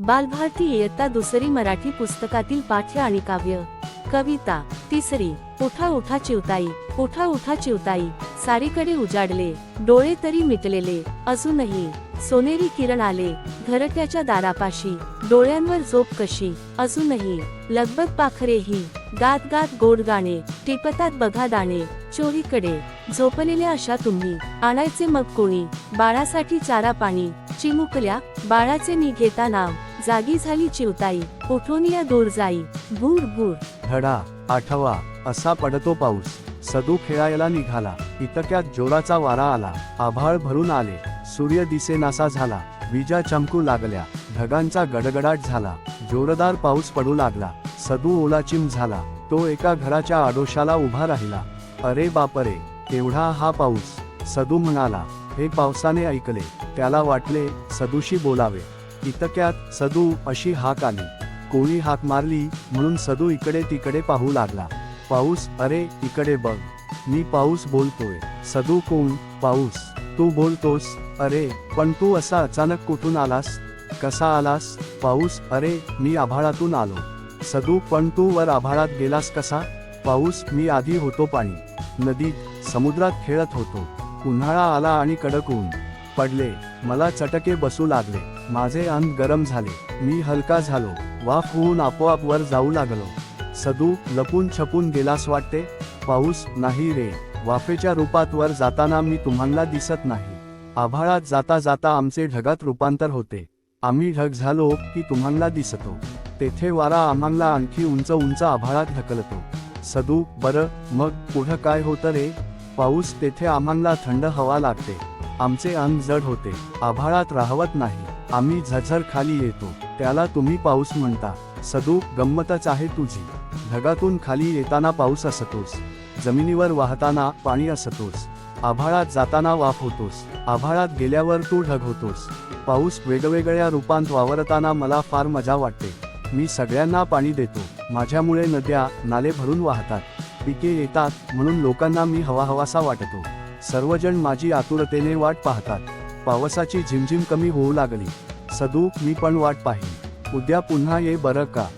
बालभारती इयत्ता दुसरी मराठी पुस्तकातील पाठ्य आणि काव्य. कविता तिसरी उठा उठा चिवताई उठा उठा चिवताई सारीकडे उजाडले डोळे तरी मिटलेले अजूनही. सोनेरी किरण आले घरट्याच्या दारापाशी डोळ्यांवर झोप कशी अजूनही. लगबग पाखरेही गात गात गोड गाणे टिपतात बघा दाणे चोरीकडे. झोपलेल्या अशा तुम्ही आणायचे मग कोणी बाळासाठी चारा पाणी चिमुकल्या बाळाचे निघेता नाव. जागी झाली चिवताई उठून या दूर जाई भूर भूर. धडा आठवा असा पडतो पाऊस. सदू खेळायला निघाला इतक्यात जोराचा वारा आला आभाळ भरून आले सूर्य दिसेनासा झाला विजा चमकू लागल्या ढगांचा गडगडाट झाला जोरदार पाऊस पडू लागला सदू ओलाचिम झाला तो एका घराच्या आडोशाला उभा राहिला. अरे बापरे एवढा हा पाऊस. सदू म्हणाला हे पावसाने ऐकले त्याला वाटले सदूशी बोलावे. इतक्यात सदू अशी हाक आली. कोणी हाक मारली म्हणून सदू इकडे तिकडे पाहू लागला. पाऊस अरे इकडे बघ. मी पाऊस बोलतोय. सदू कोण? पाऊस. तू बोलतोस अरे पण तू असा अचानक कुठून आलास? कसा आलास? पाऊस अरे मी आभाळातून आलो. सदू पण तू वर आभाळात गेलास कसा? पाऊस मी आधी होतो पाणी. नदीत समुद्रात खेळत होतो. उन्हाळा आला आणि कडक ऊन पडले. मला चटके बसू लागले. माझे अन्न गरम झाले. मी हलका झालो. वाफ होऊन आपोआप वर जाऊ लागलो. सदू लपून छपून गेलास वाटते? पाऊस नाही रे. वाफेच्या रूपात वर जाताना मी तुम्हाला दिसत नाही. आभाळात जाता जाता आमचे ढगात रूपांतर होते. आम्ही ढग झालो की तुम्हाला दिसतो. तेथे वारा आम्हाला आणखी उंच उंच आभाळात ढकलतो. सदू बर मग पुढं काय होतं रे? पाऊस तेथे आम्हाला थंड हवा लागते. आमचे अंग जड होते. आभाळात राहवत नाही. आम्ही झझर खाली येतो त्याला तुम्ही पाऊस म्हणता. सदू गंमतच आहे तुझी. ढगातून खाली येताना पाऊस असतोस जमिनीवर वाहताना पाणी असतोस आभाळात जाताना वाफ होतोस आभाळात गेल्यावर तू ढग होतोस. पाऊस वेगवेगळ्या रूपांत वावरताना मला फार मजा वाटते. मी सगळ्यांना पाणी देतो. माझ्यामुळे नद्या नाले भरून वाहतात. पिके येतात म्हणून लोकांना मी हवा हवासा वाटतो. सर्वजण माझी आतुरतेने वाट पाहतात. पावसाची झिमझिम कमी होऊ लागली. सदू मी पण वाट पाहिली. उद्या पुन्हा ये बरं का?